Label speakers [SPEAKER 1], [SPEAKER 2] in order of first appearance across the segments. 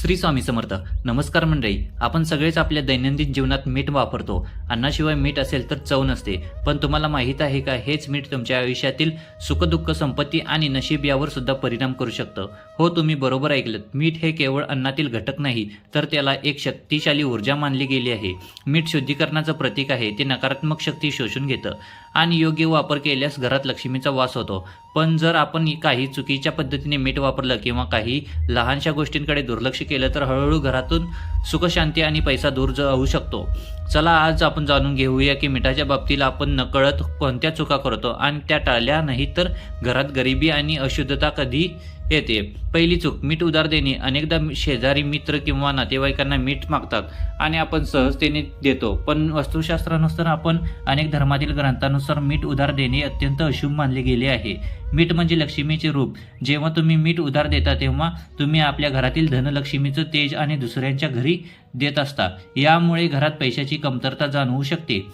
[SPEAKER 1] श्री स्वामी समर्थ. नमस्कार मंडळी आपण सगळेच आपल्या दैनंदिन जीवनात मीठ वापरतो. अन्नाशिवाय मीठ असेल तर चव नसते. पण तुम्हाला माहीत आहे का हेच मीठ तुमच्या आयुष्यातील सुखदुःख संपत्ती आणि नशीब यावर सुद्धा परिणाम करू शकतं. हो तुम्ही बरोबर ऐकलं मीठ हे केवळ अन्नातील घटक नाही तर त्याला एक शक्तिशाली ऊर्जा मानली गेली आहे. मीठ शुद्धीकरणाचं प्रतीक आहे ते नकारात्मक शक्ती शोषून घेतं. आणि योग्य वापर केल्यास घरात लक्ष्मीचा वास होतो. पण जर आपण काही चुकीच्या पद्धतीने मीठ वापरलं किंवा काही लहानशा गोष्टींकडे दुर्लक्ष केलं तर हळूहळू घरातून सुखशांती आणि पैसा दूर जाऊ शकतो. चला आज आपण जाणून घेऊया की मिठाच्या बाबतीत आपण नकळत कोणत्या चुका करतो आणि त्या टाळल्या नाही तर घरात गरिबी आणि अशुद्धता कधी येते पहिली चूक मीठ उधार देणे. अनेकदा शेजारी मित्र किंवा नातेवाईकांना मीठ मागतात आणि आपण सहजतेने देतो. पण वास्तुशास्त्रानुसार आपण अनेक धर्मातील ग्रंथानुसार मीठ उधार देणे अत्यंत अशुभ मानले गेले आहे. मीठ म्हणजे लक्ष्मीचे रूप. जेव्हा तुम्ही मीठ उधार देता तेव्हा तुम्ही आपल्या घरातील धनलक्ष्मीचं तेज आणि दुसऱ्यांच्या घरी देत असता. यामुळे घरात पैशाची कमतरता जाणवू शकते.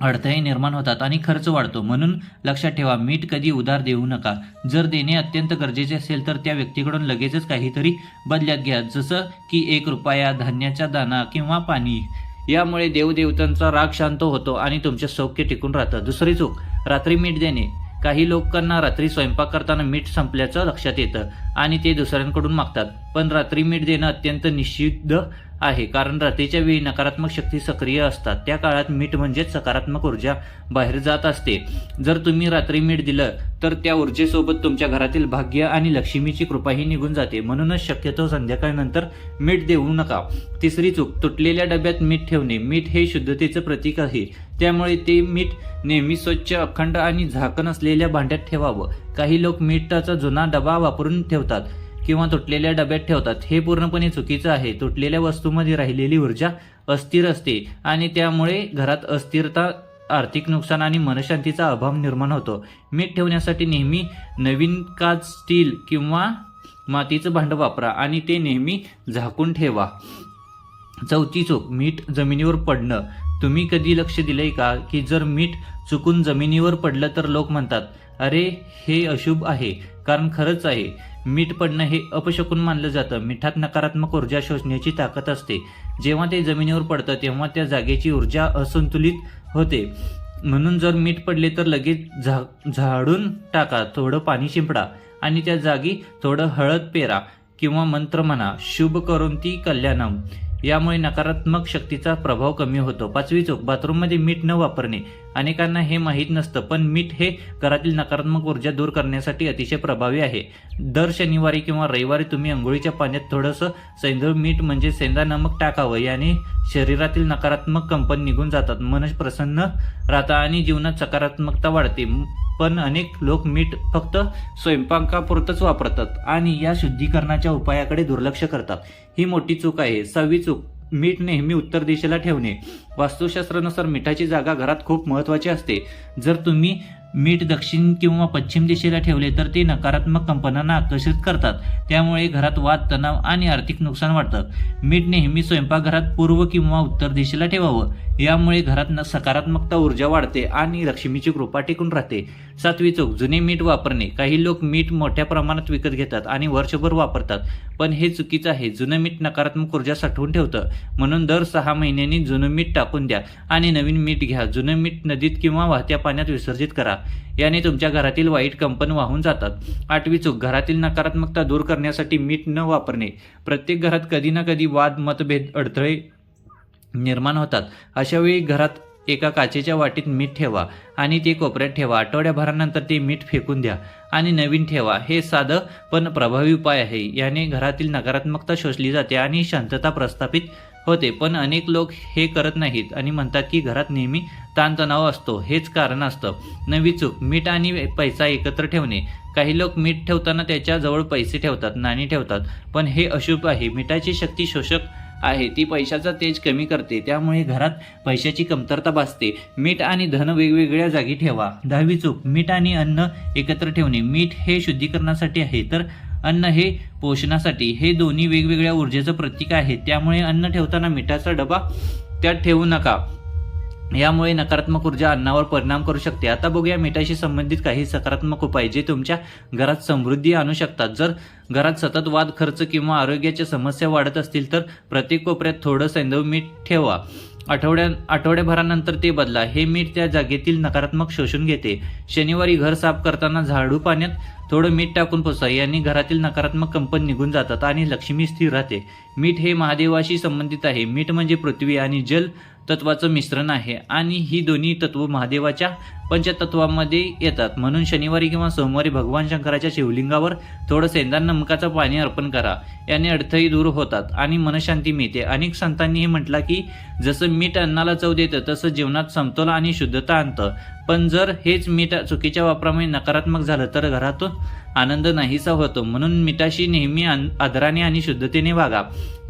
[SPEAKER 1] अडथळे निर्माण होतात आणि खर्च वाढतो. म्हणून लक्षात ठेवा मीठ कधी उधार देऊ नका. जर देणे अत्यंत गरजेचे असेल तर त्या व्यक्तीकडून लगेचच काहीतरी बदल्यात घ्या. जसं की एक रुपया धान्याचा दाना किंवा पाणी. यामुळे देवदेवतांचा राग शांत होतो आणि तुमचे सौख्य टिकून राहतं. दुसरी चूक रात्री मीठ देणे. काही लोकांना रात्री स्वयंपाक करताना मीठ संपल्याचं लक्षात येतं आणि ते दुसऱ्यांकडून मागतात. पण रात्री मीठ देणं अत्यंत निषिद्ध आहे कारण रात्रीच्या वेळी नकारात्मक शक्ती सक्रिय असतात. त्या काळात मीठ म्हणजेच सकारात्मक ऊर्जा बाहेर जात असते. जर तुम्ही रात्री मीठ दिलं तर त्या ऊर्जेसोबत तुमच्या घरातील भाग्य आणि लक्ष्मीची कृपाही निघून जाते. म्हणूनच शक्यतो संध्याकाळनंतर मीठ देऊ नका. तिसरी चूक तुटलेल्या डब्यात मीठ ठेवणे. मीठ हे शुद्धतेचं प्रतीक आहे. त्यामुळे ते मीठ नेहमी स्वच्छ अखंड आणि झाकण असलेल्या भांड्यात ठेवावं. काही लोक मिठाचा जुना डबा वापरून ठेवतात किंवा तुटलेल्या डब्यात ठेवतात. हे पूर्णपणे चुकीचं आहे. तुटलेल्या वस्तूमध्ये राहिलेली ऊर्जा अस्थिर असते आणि त्यामुळे घरात अस्थिरता आर्थिक नुकसान आणि मनशांतीचा अभाव निर्माण होतो. मीठ ठेवण्यासाठी नेहमी नवीन काच स्टील किंवा मातीचं भांडं वापरा आणि ते नेहमी झाकून ठेवा. चौथी चूक मीठ जमिनीवर पडणं. तुम्ही कधी लक्ष दिलंय का की जर मीठ चुकून जमिनीवर पडलं तर लोक म्हणतात अरे हे अशुभ आहे कारण खरंच आहे. मीठ पडणं हे अपशकून मानलं जातं. मिठात नकारात्मक ऊर्जा शोषण्याची ताकद असते. जेव्हा ते जमिनीवर पडतं तेव्हा त्या जागेची ऊर्जा असंतुलित होते. म्हणून जर मीठ पडले तर लगेच झा झाडून टाका थोडं पाणी शिंपडा आणि त्या जागी थोडं हळद पेरा किंवा मंत्र म्हणा. शुभ करून ती कल्याणम. यामुळे नकारात्मक शक्तीचा प्रभाव कमी होतो. पाचवी चूक बाथरूममध्ये मीठ न वापरणे. अनेकांना हे माहीत नसतं पण मीठ हे घरातील नकारात्मक ऊर्जा दूर करण्यासाठी अतिशय प्रभावी आहे. दर शनिवारी किंवा रविवारी तुम्ही अंघोळीच्या पाण्यात थोडंसं सैंदूळ मीठ म्हणजे सेंदा नमक टाकावं. याने शरीरातील नकारात्मक कंपन निघून जातात. मन प्रसन्न राहतं आणि जीवनात सकारात्मकता वाढते. पण अनेक लोक मीठ फक्त स्वयंपाकापुरतच वापरतात आणि या शुद्धीकरणाच्या उपायाकडे दुर्लक्ष करतात. ही मोठी चूक आहे. सहावी चूक मीठ नेहमी उत्तर दिशेला ठेवणे. वास्तुशास्त्रानुसार मिठाची जागा घरात खूप महत्वाची असते. जर तुम्ही मीठ दक्षिण किंवा पश्चिम दिशेला ठेवले तर ते नकारात्मक कंपनांना आकर्षित करतात. त्यामुळे घरात वाद तणाव आणि आर्थिक नुकसान वाढतं. मीठ नेहमी स्वयंपाकघरात पूर्व किंवा उत्तर दिशेला ठेवावं. यामुळे घरात न सकारात्मकता ऊर्जा वाढते आणि लक्ष्मीची कृपा टिकून राहते. सातवी चौक जुने मीठ वापरणे. काही लोक मीठ मोठ्या प्रमाणात विकत घेतात आणि वर्षभर वापरतात. पण हे चुकीचं आहे. जुनं मीठ नकारात्मक ऊर्जा साठवून ठेवतं. म्हणून दर सहा महिन्यांनी जुनं मीठ टाकून द्या आणि नवीन मीठ घ्या. जुनं मीठ नदीत किंवा वाहत्या पाण्यात विसर्जित करा. याने तुमच्या घरातील वाईट कंपन वाहून जातात. आठवी चूक घरातील नकारात्मकता दूर करण्यासाठी मीठ न वापरणे. प्रत्येक घरात कधी ना कधी वाद मतभेद अडथळे निर्माण होतात. अशावेळी घरात एका काचेच्या वाटीत मीठ ठेवा आणि ते कोपऱ्यात ठेवा. आठवड्याभरानंतर ते मीठ फेकून द्या आणि नवीन ठेवा. हे साधं पण प्रभावी उपाय आहे. याने घरातील नकारात्मकता शोषली जाते आणि शांतता प्रस्थापित होते. पण अनेक लोक हे करत नाहीत आणि म्हणतात की घरात नेहमी ताणतणाव असतो. हेच कारण असतं. नवी चूक मीठ आणि पैसा एकत्र ठेवणे. काही लोक मीठ ठेवताना त्याच्याजवळ पैसे ठेवतात नाणी ठेवतात. पण हे अशुभ आहे. मिठाची शक्ती शोषक आहे. ती पैशाचा तेज कमी करते. त्यामुळे घरात पैशाची कमतरता भासते. मीठ आणि धन वेगवेगळ्या जागी ठेवा. दहावी चूक मीठ आणि अन्न एकत्र ठेवणे. मीठ हे शुद्धीकरणासाठी आहे. तर अन्न हे पोषणासाठी हे दोन्ही वेगवेगळ्या ऊर्जेचं प्रतीक आहे. त्यामुळे अन्न ठेवताना मिठाचा डबा त्यात ठेवू नका. यामुळे नकारात्मक ऊर्जा अन्नावर परिणाम करू शकते. आता बघूया मिठाशी संबंधित काही सकारात्मक उपाय जे तुमच्या घरात समृद्धी आणू शकतात. जर घरात सतत वाद खर्च किंवा आरोग्याच्या समस्या वाढत असतील तर प्रत्येक कोपऱ्यात थोडं सैंदव मीठ ठेवा. आठवड्या आठवड्याभरानंतर ते बदला. हे मीठ त्या जागेतील नकारात्मक शोषून घेते. शनिवारी घर साफ करताना झाडू पाण्यात थोडं मीठ टाकून पुसा. यांनी घरातील नकारात्मक कंपन निघून जातात आणि लक्ष्मी स्थिर राहते. मीठ हे महादेवाशी संबंधित आहे. मीठ म्हणजे पृथ्वी आणि जल तत्वाचं मिश्रण आहे. आणि ही दोन्ही तत्व महादेवाच्या पंचतत्वामध्ये येतात. म्हणून शनिवारी किंवा सोमवारी भगवान शंकराच्या शिवलिंगावर थोडं सेंदा नमकाचं पाणी अर्पण करा. याने अडथळी दूर होतात आणि मनशांती मिळते. अनेक संतांनीही म्हटलं की जसं मीठ अन्नाला चव देतं तसं जीवनात समतोल आणि शुद्धता आणतं. पण जर हेच मीठ चुकीच्या वापरामुळे नकारात्मक झालं तर घरातून आनंद नाहीसा होतो. म्हणून मिठाशी नेहमी आन- आदराने आणि शुद्धतेने वागा.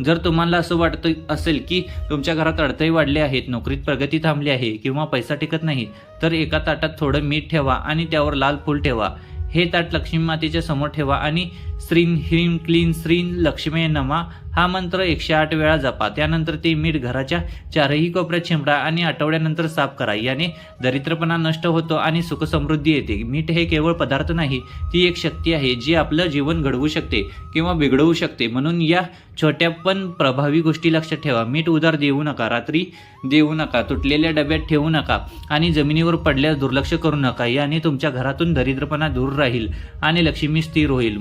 [SPEAKER 1] जर तुम्हाला असं वाटतं असेल की तुमच्या घरात अडथळे वाढले आहेत नोकरीत प्रगती थांबली आहे किंवा पैसा टिकत नाही तर एका ताटात थोडं मीठ ठेवा आणि त्यावर लाल फूल ठेवा. हे ताट लक्ष्मी मातेच्या समोर ठेवा आणि श्रीं ह्रीं क्लीन श्रीं लक्ष्मी नमा. हा मंत्र एकशे आठ वेळा जपा. त्यानंतर ते मीठ घराच्या चारही कोपऱ्यात शिंपडा आणि आठवड्यानंतर साफ करा. याने दरिद्रपणा नष्ट होतो आणि सुखसमृद्धी येते. मीठ हे केवळ पदार्थ नाही ती एक शक्ती आहे जी आपलं जीवन घडवू शकते किंवा बिघडवू शकते. म्हणून या छोट्या पण प्रभावी गोष्टी लक्षात ठेवा. मीठ उधार देऊ नका रात्री देऊ नका तुटलेल्या डब्यात ठेवू नका आणि जमिनीवर पडल्यास दुर्लक्ष करू नका. याने तुमच्या घरातून दरिद्रपणा दूर राहील आणि लक्ष्मी स्थिर होईल.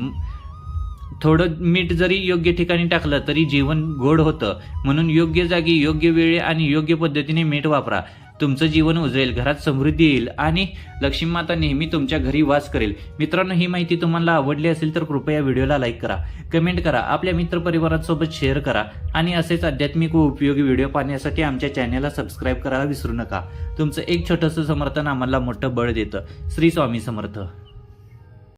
[SPEAKER 1] थोडं मीठ जरी योग्य ठिकाणी टाकलं तरी जीवन गोड होतं. म्हणून योग्य जागी योग्य वेळे आणि योग्य पद्धतीने मीठ वापरा. तुमचं जीवन उजळेल घरात समृद्धी येईल आणि लक्ष्मी माता नेहमी तुमच्या घरी वास करेल. मित्रांनो ही माहिती तुम्हाला आवडली असेल तर कृपया व्हिडिओला लाईक करा. कमेंट करा आपल्या मित्रपरिवारांसोबत शेअर करा आणि असेच आध्यात्मिक व उपयोगी व्हिडिओ पाहण्यासाठी आमच्या चॅनलला सबस्क्राईब करायला विसरू नका. तुमचं एक छोटंसं समर्थन आम्हाला मोठं बळ देतं. श्री स्वामी समर्थ.